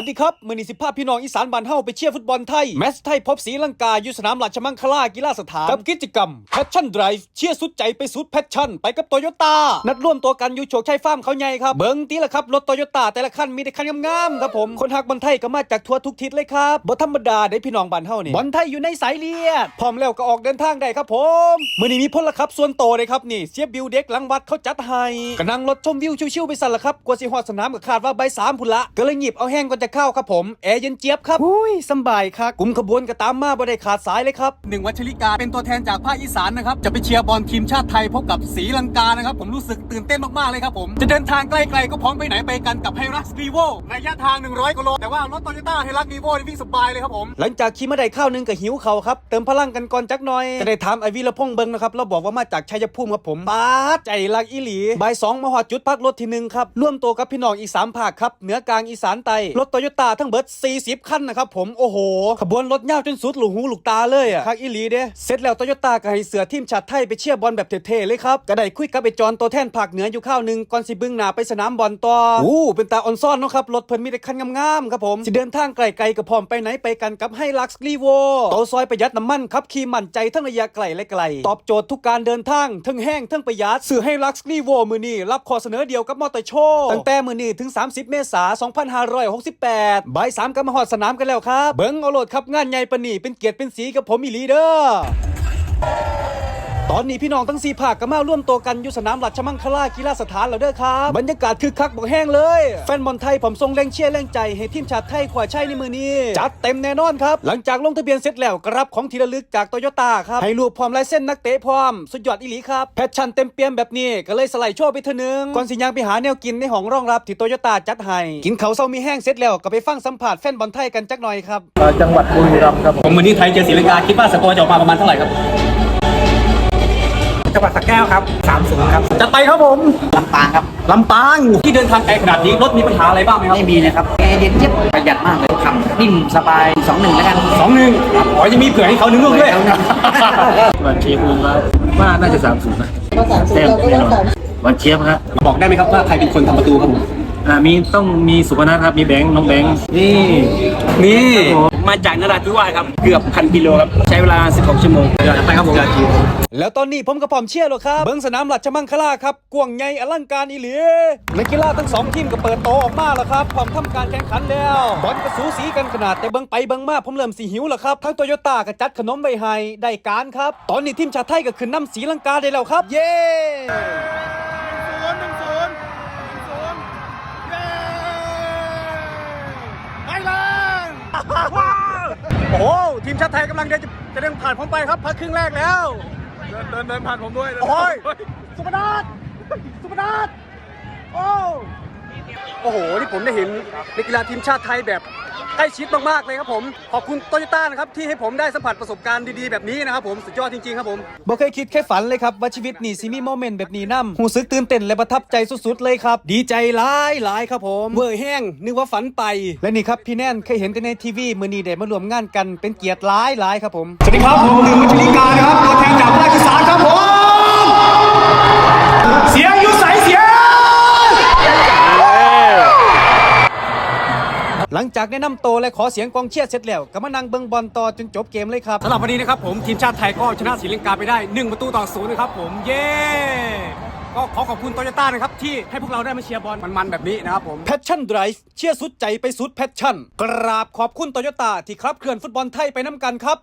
วัสดีครับมือนิสิภาพพี่น้องอีสานบ้านเฮาไปเชียร์ฟุตบอลไทย แมตช์ไทยพบศรีลังกาอยู่สนามราชมังคลากีฬาสถาน กับกิจกรรม Passion Drive เชียร์สุดใจไปสุดแพชชั่น ไปกับโตโยต้านัดร่วมตัวกันอยู่โชคชัยฟาร์มเขาใหญ่ครับ เบิ้งตีละครับ รถโตโยต้าแต่ละคันมีแต่คันงามๆครับผม คนฮักบอลไทยก็มาจากทั่วทุกทิศเลยครับบ่ธรรมดาได้พี่น้องบ้านเฮานี่บอลไทยอยู่ในสายเลือดพร้อมแล้วก็ออกเดินทางได้ครับผมมือนี้มีพลครับส่วนโตเลยครับนี่เสียบิวเด็กลังวัดเขาจัดให้ก็นั่งรถชมวิวชิวๆไปสั่นละครับกว่าสิฮอดสนามก็คาดว่าใบสามพุ่นละก็เลยหยิบเอาแห้งก่อนจะเข้าครับผมแอร์เย็นเจี๊ยบครับอุ้ยสำบายครับกลุ่มขบวนก็ตามมาบ่ได้ขาดสายเลยครับหนึ่งวัชริกาเป็นตัวแทนจากภาคอีสานนะครับจะไปเชียร์บอลทีมชาติไทยพบกับศรีลังกานะครับผมรู้สึกตื่นเต้นมากๆเลยครับผมจะเดินทางไกลๆก็พร้อมไปไหนไปกันกับไฮรักรีโวระยะทาง 100กิโลแต่ว่ารถโตโยต้าไฮรักรีโววิ่งสบายเลยครับผมหลังจากขี่มาได้ข้าวหนึงก็หิวเขาครับเติมพลังกันก่อนจักหน่อยจะได้ถามไอวีละพงษ์เบิงนะครับเราบอกว่ามาจากชัยภูมิครับผมป้าดใจรักอีหลีบ่ายสองมาหอดจุดพักรถทีหนึ่งครับร่วมตัวกับพี่น้องอีกสามภาคครับเหนือกลางอีสานใต้รถโตโยต้าทั้งเบิด 40 คันนะครับผม โอ้โห ขบวนรถยาวจนสุดหลูหูหลูกตาเลยอะคักอีหลีเด้เสร็จแล้วโตโยต้าก็ให้เสือทีมชาติไทยไปเชียร์บอลแบบเท่ๆเลยครับก็ได้คุยกับไอจอนตัวแทนภาคเหนืออยู่ข้าวหนึงก่อนสิบึ้งหน้าไปสนามบอลต่ออู้เป็นตาออนซ่อนเนาะครับรถเพิ่นมีแต่คันงามๆครับผมสิเดินทางไกลๆก็พร้อมไปไหนไปกันกับให้ลักซ์รีโวโตซอยประหยัดน้ำมันครับขี่มั่นใจทั้งระยะไกลและไกล ตอบโจทย์ทุกการเดินทางทั้งแห้งทั้งประหยัดซื้อให้ลักซ์รีโวมือนี้รับข้อเสนอเดียวกับมอเตอร์โชว์ตั้งแต่มือนี้ถึง 30 เมษายน2568บ่ายสามก็มาหอดสนามกันแล้วครับ เบิ้งเอาโหลดครับงานใหญ่ปนี่เป็นเกียรติเป็นสีกับผมอีลีเด้อ ตอนนี้พี่น้องทั้งสี่ภาคก็มาร่วมตัวกันอยู่สนามราชมังคลากีฬาสถานแล้วเด้อครับบรรยากาศคึกคักบอกแห้งเลย แฟนบอลไทยผมทรงแรงเชียร์แรงใจให้ทีมชาติไทยขวาชัยในมือนี้ จัดเต็มแน่นอนครับ หลังจากลงทะเบียนเสร็จแล้วก็รับของทีละลึกจากโตโยต้าครับให้รูปพร้อมลายเส้นนักเตะพร้อม สุดยอดอีหลีครับแพชชั่นเต็มเปี่ยมแบบนี้ก็เลยสไลด์โชว์ไปเทอนึงก่อนสิยังไปหาแนวกินในห้องรองรับที่โตโยต้าจัดให้กินเขาวเซามีแห้งเสร็จแล้วก็ไปฟังสัมผัสแฟนบอลไทยกันจักหน่อยครับจังหวัดบุรีรัมย์ครับผมผมมือนี้ไทยเจอศรีลังกาคิดว่าสกอร์จะออกมาประมาณเท่าไหร่ครับ จังหวัดสระแก้วครับ 30 ครับจัดไปครับผมลำปางครับลำปางที่เดินทางไกลขนาดนี้รถมีปัญหาอะไรบ้างไหมครับไม่มีนะครับแอร์เย็นเจี๊ยบประหยัดมากเลยขับนิ่มสบายสองหนึ่งแล้วกันสองหนึ่งอ๋อยังมีเผื่อให้เขาหนึ่งลูกด้วยวันเชียร์ภูมิครับว่าน่าจะ30นะแต้มแน่นอนวันเชียร์ครับบอกได้ไหมครับว่าใครเป็นคนทำประตูครับผมอ่ามีต้องมีสุพนัทครับมีแบงค์น้องแบงค์นี่นี่ มาจากนราธิวาสครับ เกือบพันกิโลครับ ใช้เวลา 16 ชั่วโมงไปครับผมแล้วตอนนี้ผมกับพร้อมเชียร์แล้วครับ เบิ้งสนามหลัดชมังคลาครับ กวางใหญ่อลังการอีหลีนักกีฬาทั้งสองทีมก็เปิดโตออกมาแล้วครับพร้อมทำการแข่งขันแล้วบอลก็สูสีกันขนาดแต่เบิ้งไปเบิ้งมาผมเริ่มสีหิวแล้วครับทั้งโตโยต้าก็จัดขนมไว้ให้ได้การครับ ตอนนี้ทีมชาติไทยก็ขึ้นนำสีลังกาได้แล้วครับ เย้ โอ้โหทีมชาติไทยกำลังจะจะเดินผ่านผมไปครับพักครึ่งแรกแล้ว เดินเดินเดินผ่านผมด้วยโอ้ยสุพนัทสุพนัทโอ้โอ้โหนี่ผมได้เห็นนักกีฬาทีมชาติไทยแบบใกล้ชิดมากๆเลยครับผมขอบคุณโตโยต้านะครับที่ให้ผมได้สัมผัสประสบการณ์ดีๆแบบนี้นะครับผมสุดยอดจริงๆครับผมบ่เคยคิดแค่ฝันเลยครับว่าชีวิตนี่สิมีโมเมนต์แบบนี้นํหูซึกตื่นเต้นและประทับใจสุดๆเลยครับดีใจหลายหลายครับผมเวอร์แห้งนึกว่าฝันไปและนี่ครับพี่แน่นเคยเห็นแต่ในทีวีมือนี้ได้มารวมงานกันเป็นเกียรติหลายหลายครับผมสวัสดีครับผมหนึ่งวัชริกานะครับตัวแทนจากภาคอีสานครับผมเสียงยุใส ลังจากแนะนำโตวและขอเสียงกองเชียร์เสร็จแล้วก็มานั่งเบิ่งบอลต่อจนจบเกมเลยครับสำหรับวันนี้นะครับผมทีมชาติไทยก็ชนะศรีลังกาไปได้ 1 ประตูต่อศูนย์นะครับผมเย้ก็ขอขอบคุณโตโยต้านะครับ ที่ให้พวกเราได้มาเชียร์บอลมันๆแบบนี้นะครับผม Passion Drive เชียร์สุดใจไปสุดแพชชั่น กราบขอบคุณโตโยต้าที่ครับเคลื่อนฟุตบอลไทยไปน้ำกันครับ